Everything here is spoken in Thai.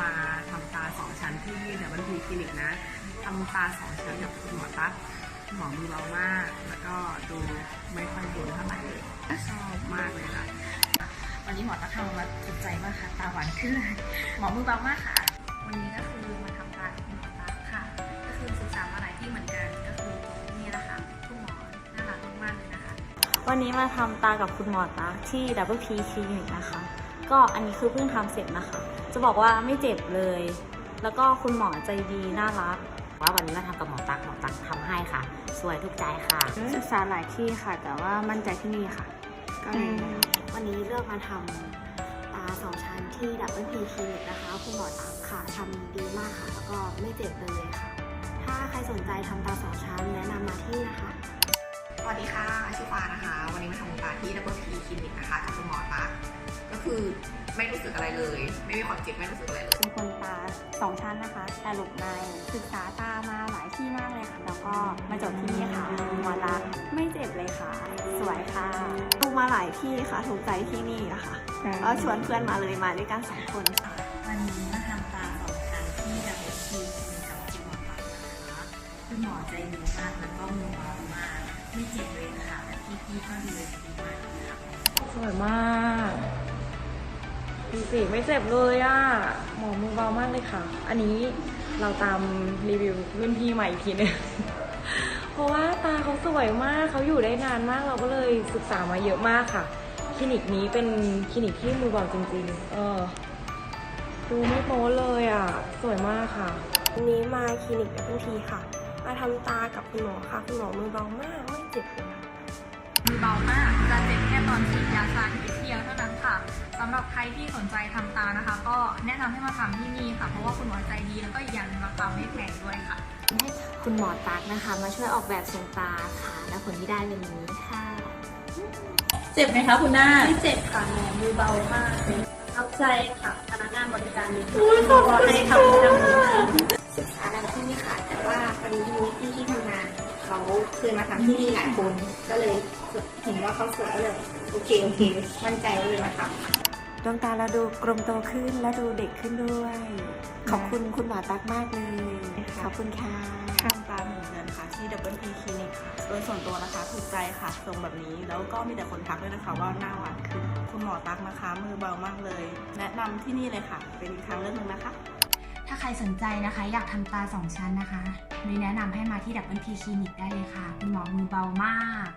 มาทำตาสองชั้นที่เดบันทีคลินิกนะทำตาสองชั้นกับคุณหมอตั๊กหมอมือเบามาก แล้วก็ดูไม่ค่อยโดนเท่าไหร่เลยชอบมากเลยค่ะวันนี้หมอตาทำมาถูกใจมากค่ะ ตาหวานขึ้นเลยหมอมือเบามากค่ะ วันนี้ก็คือมาทำตากับคุณหมอตาค่ะ ก็คือศึกษามาหลายที่เหมือนกันก็คือนี่แหละค่ะคุณหมอน่ารักมากๆเลยนะคะ วันนี้มาทำตากับคุณหมอตาที่ Double P Clinic นะคะ ก็อันนี้คือเพิ่งทำเสร็จนะคะ จะบอกว่าไม่เจ็บเลย แล้วก็คุณหมอใจดีน่ารัก ว่าวันนี้มาทำกับหมอตักหมอตักทำให้ค่ะ สวยทุกใจค่ะ ศึกษาหลายที่ค่ะ แต่ว่ามั่นใจที่นี่ค่ะ ก็เลยวันนี้เลือกมาทำตาสองชั้นที่ดับเบิลพีคลินิกนะคะ คุณหมอตักค่ะทำดีมากค่ะ แล้วก็ไม่เจ็บเลยค่ะ ถ้าใครสนใจทำตาสองชั้นแนะนำมาที่นะคะสวัสดีค่ะชื่อฟ้านะคะ วันนี้มาทำตาที่ Double P Clinic นะคะกับคุณหมอตั๊กก็ คือไม่รู้สึกอะไรเลย ไม่มีความเจ็บไม่รู้สึกอะไรเลย เป็นคนตาสองชั้นนะคะแต่หลบในศึกษาตามาหลายที่มากเลยค่ะ แล้วก็มาจบที่นี่ค่ะหมอตาไม่เจ็บเลยค่ะ สวยค่ะดูมาหลายที่ค่ะถูกใจที่นี่นะคะก็ชวนเพื่อนมาเลยมาด้วยกันสองคนวันนี้มาทำตาสองชั้นที่ดับเบิลทีคลินิกกับคุณหมอตักนะคะคุณหมอใจดีมากแล้วก็มือเบามากไม่เจ็บเลยค่ะพี่ๆก็ดูแลดีมากเลยค่ะสวยมาก ดูสิไม่เจ็บเลยอะหมอมือเบามากเลยค่ะ อันนี้เราตามรีวิวรุ่นพี่ใหม่อีกทีหนึงเพราะว่าตาเขาสวยมากเขาอยู่ได้นานมากเราก็เลยศึกษามาเยอะมากค่ะ คลินิกนี้เป็นคลินิกที่มือเบาจริง ๆ เออ ดูไม่โป๊เลยอะ สวยมากค่ะวันนี้มาคลินิกดับเบิลทีค่ะ มาทำตากับคุณหมอค่ะ คุณหมอมือเบามากไม่เจ็บเลยค่ะมือเบามากจะเจ็บแค่ตอนฉีดยาชานิด สำหรับใครที่สนใจทำตานะคะ ก็แนะนำให้มาทำที่นี่ค่ะ เพราะว่าคุณหมอใจดีแล้วก็อีกอย่างหนึ่งราคาไม่แพงด้วยค่ะให้คุณหมอตักนะคะ มาช่วยออกแบบทรงตาค่ะ และผลที่ได้เป็นอย่างนี้ค่ะ เจ็บไหมคะคุณหน้าไม่เจ็บค่ะหมอมือเบามากเลยประทับใจค่ะพนักงานบริการดีขอให้ทำทำศึกษาดังที่นี่ค่ะ แต่ว่าตอนนี้มีพี่ที่ทำงานเขาเคยมาทำที่นี่หลายคนก็เลยเห็นว่าเขาสวยก็เลย โอเค โอเค มั่นใจก็เลยมาทำ ดวงตาเราดูกลมโตขึ้นและดูเด็กขึ้นด้วย ขอบคุณคุณหมอตักมากเลย ขอบคุณค่ะทำตาหนึ่งเดือนค่ะที่ Double P Clinic ค่ะโดยส่วนตัวนะคะถูกใจค่ะทรงแบบนี้ แล้วก็มีแต่คนทักด้วยนะคะว่าหน้าหวานขึ้น คุณหมอตักนะคะมือเบามากเลย แนะนำที่นี่เลยค่ะ เป็นอีกทางเลือกหนึ่งนะคะ ถ้าใครสนใจนะคะ อยากทำตาสองชั้นนะคะนุ้ยแนะนำให้มาที่ดับเบิลพีคลินิกได้เลยค่ะ คุณหมอมือเบามาก